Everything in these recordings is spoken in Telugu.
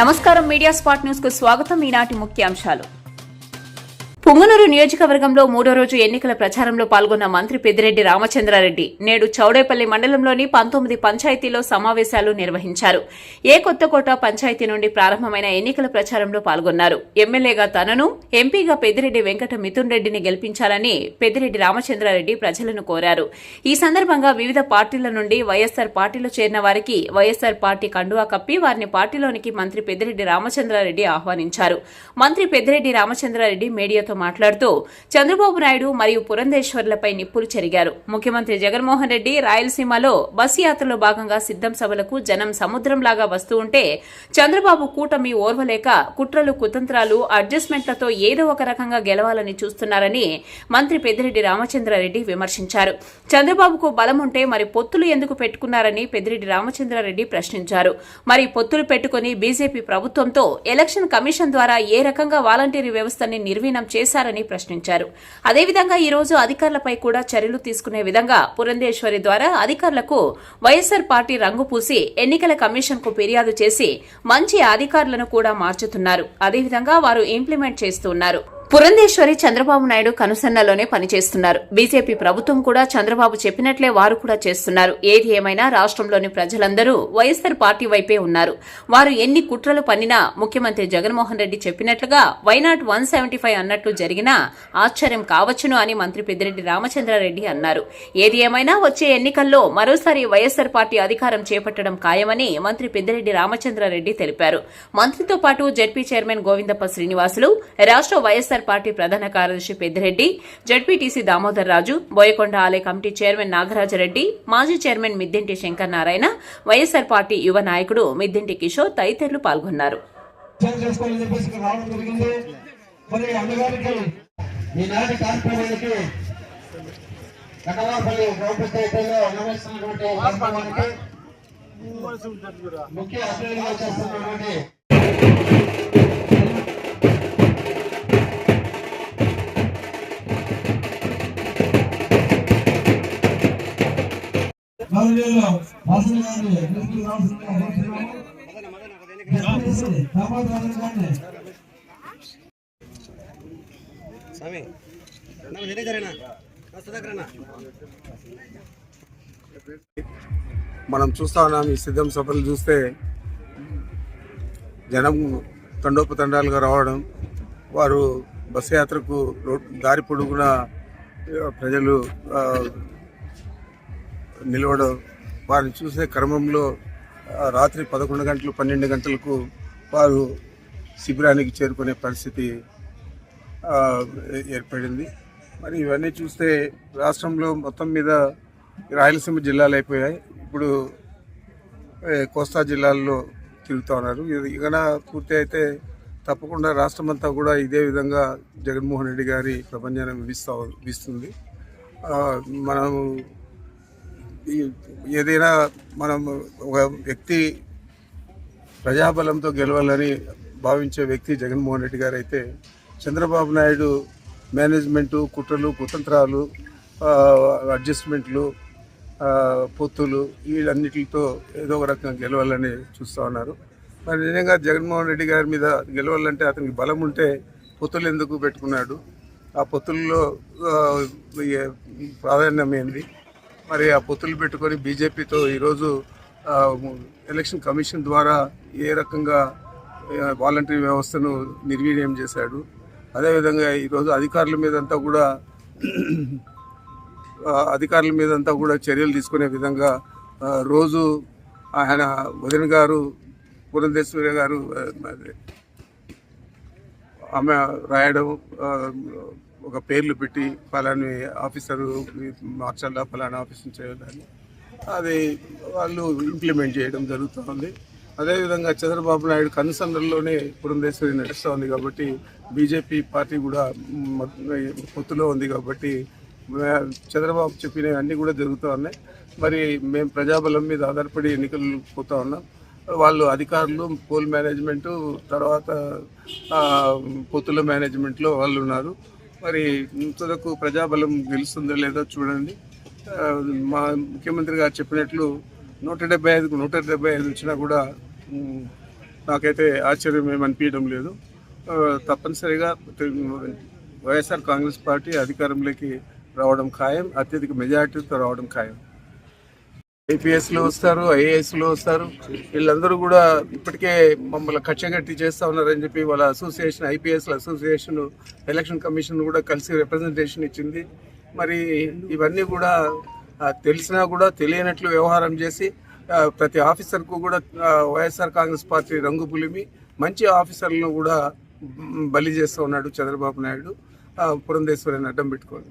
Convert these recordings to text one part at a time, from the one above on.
నమస్కారం మీడియా స్పాట్ న్యూస్కు స్వాగతం. ఈనాటి ముఖ్యాంశాలు. పుంగనూరు నియోజకవర్గంలో మూడో రోజు ఎన్నికల ప్రచారంలో పాల్గొన్న మంత్రి పెద్దిరెడ్డి రామచంద్రారెడ్డి నేడు చౌడేపల్లి మండలంలోని పంతొమ్మిది పంచాయతీలో సమావేశాలు నిర్వహించారు. ఏ కొత్తకోట పంచాయతీ నుండి ప్రారంభమైన ఎన్నికల ప్రచారంలో పాల్గొన్నారు. ఎమ్మెల్యేగా తనను ఎంపీగా పెద్దిరెడ్డి వెంకట మిథున్ రెడ్డిని గెలిపించాలని పెద్దిరెడ్డి రామచంద్రారెడ్డి ప్రజలను కోరారు. ఈ సందర్భంగా వివిధ పార్టీల నుండి వైఎస్సార్ పార్టీలో చేరిన వారికి వైఎస్సార్ పార్టీ కండువా కప్పి వారిని పార్టీలోనికి మంత్రి పెద్దిరెడ్డి రామచంద్రారెడ్డి ఆహ్వానించారు. మంత్రి పెద్దిరెడ్డి రామచంద్రారెడ్డి మీడియాతో మాట్లాడుతూ చంద్రబాబు నాయుడు మరియు పురంధేశ్వర్లపై నిప్పులు చెరిగారు. ముఖ్యమంత్రి జగన్మోహన్ రెడ్డి రాయలసీమలో బస్సు యాత్రలో భాగంగా సిద్దం సభలకు జనం సముద్రంలాగా వస్తూ ఉంటే చంద్రబాబు కూటమి ఓర్వలేక కుట్రలు కుతంత్రాలు అడ్జస్ట్మెంట్లతో ఏదో ఒక రకంగా గెలవాలని చూస్తున్నారని మంత్రి పెద్దిరెడ్డి రామచంద్రారెడ్డి విమర్శించారు. చంద్రబాబుకు బలం ఉంటే మరి పొత్తులు ఎందుకు పెట్టుకున్నారని పెద్దిరెడ్డి రామచంద్రారెడ్డి ప్రశ్నించారు. మరి పొత్తులు పెట్టుకుని బీజేపీ ప్రభుత్వంతో ఎలక్షన్ కమిషన్ ద్వారా ఏ రకంగా వాలంటీర్ వ్యవస్థని నిర్వీణం చేశారని ప్రశ్నించారు. అదేవిధంగా ఈ రోజు అధికారులపై కూడా చర్యలు తీసుకునే విధంగా పురంధేశ్వరి ద్వారా అధికారులకు వైఎస్సార్ పార్టీ రంగు పూసి ఎన్నికల కమిషన్కు ఫిర్యాదు చేసి మంచి అధికారులను కూడా మార్చుతున్నారు. అదేవిధంగా వారు ఇంప్లిమెంట్ చేస్తున్నారు పురంధేశ్వరి చంద్రబాబు నాయుడు కనుసన్నలోనే పనిచేస్తున్నారు. బీజేపీ ప్రభుత్వం కూడా చంద్రబాబు చెప్పినట్లే వారు కూడా చేస్తున్నారు. ఏది ఏమైనా రాష్ట్రంలోని ప్రజలందరూ వైఎస్సార్ పార్టీ వైపే ఉన్నారు. వారు ఎన్ని కుట్రలు పన్నినా ముఖ్యమంత్రి జగన్మోహన్ రెడ్డి చెప్పినట్లుగా వైనాట్ వన్ సెవెంటీ ఫైవ్ అన్నట్లు జరిగినా ఆశ్చర్యం కావచ్చును అని మంత్రి పెద్దిరెడ్డి రామచంద్రారెడ్డి అన్నారు. ఏది ఏమైనా వచ్చే ఎన్నికల్లో మరోసారి వైఎస్సార్ పార్టీ అధికారం చేపట్టడం ఖాయమని మంత్రి పెద్దిరెడ్డి రామచంద్రారెడ్డి తెలిపారు. మంత్రితో పాటు జెడ్పీ చైర్మన్ గోవిందప్ప శ్రీనివాసులు రాష్ట్ర వైఎస్సార్ పార్టీ ప్రధాన కార్యదర్శి పెద్దిరెడ్డి జడ్పీటీసీ దామోదర్ రాజు బోయకొండ ఆలయ కమిటీ చైర్మన్ నాగరాజరెడ్డి మాజీ చైర్మన్ మిద్దింటి శంకర్ నారాయణ వైఎస్సార్ పార్టీ యువ నాయకుడు మిద్దింటి కిషోర్ తదితరులు పాల్గొన్నారు. గ్రామ పంచాయతీలో నిర్వహిస్తున్నటువంటి ముఖ్య అతిథిగా చేస్తున్నటువంటి స్వామి నాకు తెలియజరేనా దగ్గరనా మనం చూస్తా ఉన్నాం ఈ సిద్ధం సభలు చూస్తే జనం తండోపతండాలుగా రావడం వారు బస్సు యాత్రకు రోడ్ దారి పొడుగున ప్రజలు నిలవడం వారిని చూసే క్రమంలో రాత్రి పదకొండు గంటలు పన్నెండు గంటలకు వారు శిబిరానికి చేరుకునే పరిస్థితి ఏర్పడింది. మరి ఇవన్నీ చూస్తే రాష్ట్రంలో మొత్తం మీద రాయలసీమ జిల్లాలు అయిపోయాయి. ఇప్పుడు కోస్తా జిల్లాల్లో తిరుగుతూ ఉన్నారు. ఇది ఇకన పూర్తి అయితే తప్పకుండా రాష్ట్రం అంతా కూడా ఇదే విధంగా జగన్మోహన్ రెడ్డి గారి ప్రపంచాన్ని వీస్తూ వీస్తుంది. మనం ఏదైనా మనం ఒక వ్యక్తి ప్రజాబలంతో గెలవాలని భావించే వ్యక్తి జగన్మోహన్ రెడ్డి గారు అయితే చంద్రబాబు నాయుడు మేనేజ్మెంటు కుట్రలు కుతంత్రాలు అడ్జస్ట్మెంట్లు పొత్తులు వీళ్ళన్నిటితో ఏదో ఒక రకంగా గెలవాలని చూస్తూ ఉన్నారు. మరి నిజంగా జగన్మోహన్ రెడ్డి గారి మీద గెలవాలంటే అతనికి బలం ఉంటే పొత్తులు ఎందుకు పెట్టుకున్నాడు? ఆ పొత్తుల్లో ప్రాధాన్యమైంది మరి ఆ పొత్తులు పెట్టుకొని బీజేపీతో ఈరోజు ఎలక్షన్ కమిషన్ ద్వారా ఏ రకంగా వాలంటరీ వ్యవస్థను నిర్వీర్యం చేశాడు. అదేవిధంగా ఈరోజు అధికారుల మీదంతా కూడా అధికారుల మీదంతా కూడా చర్యలు తీసుకునే విధంగా రోజు ఆయన వదిన గారు పురంధేశ్వరి గారు ఆమె రాయడం ఒక పేర్లు పెట్టి ఫలాని ఆఫీసరు మార్చాలా ఫలానా ఆఫీసర్ చేయాలని అది వాళ్ళు ఇంప్లిమెంట్ చేయడం జరుగుతుంది అదేవిధంగా చంద్రబాబు నాయుడు కనుసందర్లోనే పురంధేశ్వరి నడుస్తూ ఉంది కాబట్టి బీజేపీ పార్టీ కూడా పొత్తులో ఉంది కాబట్టి చంద్రబాబు చెప్పినవి అన్నీ కూడా జరుగుతూ ఉన్నాయి. మరి మేము ప్రజాబలం మీద ఆధారపడి ఎన్నికలు పోతా ఉన్నాం. వాళ్ళు అధికారులు పోల్ మేనేజ్మెంట్ తర్వాత పొత్తుల మేనేజ్మెంట్లో వాళ్ళు ఉన్నారు. మరి ఇంతకు ప్రజాబలం గెలుస్తుందో లేదో చూడండి. మా ముఖ్యమంత్రి గారు చెప్పినట్లు నూట డెబ్బై ఐదుకు నూట డెబ్బై ఐదు వచ్చినా కూడా నాకైతే ఆశ్చర్యం ఏమనిపించడం లేదు. తప్పనిసరిగా వైఎస్ఆర్ కాంగ్రెస్ పార్టీ అధికారంలోకి రావడం ఖాయం అత్యధిక మెజార్టీతో రావడం ఖాయం. ఐపీఎస్లో వస్తారు ఐఏఎస్లో వస్తారు. వీళ్ళందరూ కూడా ఇప్పటికే మమ్మల్ని కక్షగట్టి చేస్తూ ఉన్నారని చెప్పి వాళ్ళ అసోసియేషన్ ఐపీఎస్ల అసోసియేషన్ ఎలక్షన్ కమిషన్ కూడా కలిసి రిప్రజెంటేషన్ ఇచ్చింది. మరి ఇవన్నీ కూడా తెలిసినా కూడా తెలియనట్లు వ్యవహారం చేసి ప్రతి ఆఫీసర్కు కూడా వైఎస్ఆర్ కాంగ్రెస్ పార్టీ రంగు పులిమి మంచి ఆఫీసర్లను కూడా బలి చేస్తూ ఉన్నాడు చంద్రబాబు నాయుడు. పురంధేశ్వరిని అడ్డం పెట్టుకొని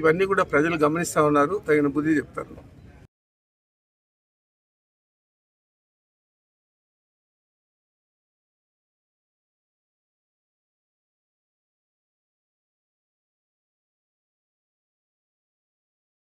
ఇవన్నీ కూడా ప్రజలు గమనిస్తూ ఉన్నారు తగిన బుద్ధి చెప్తారు.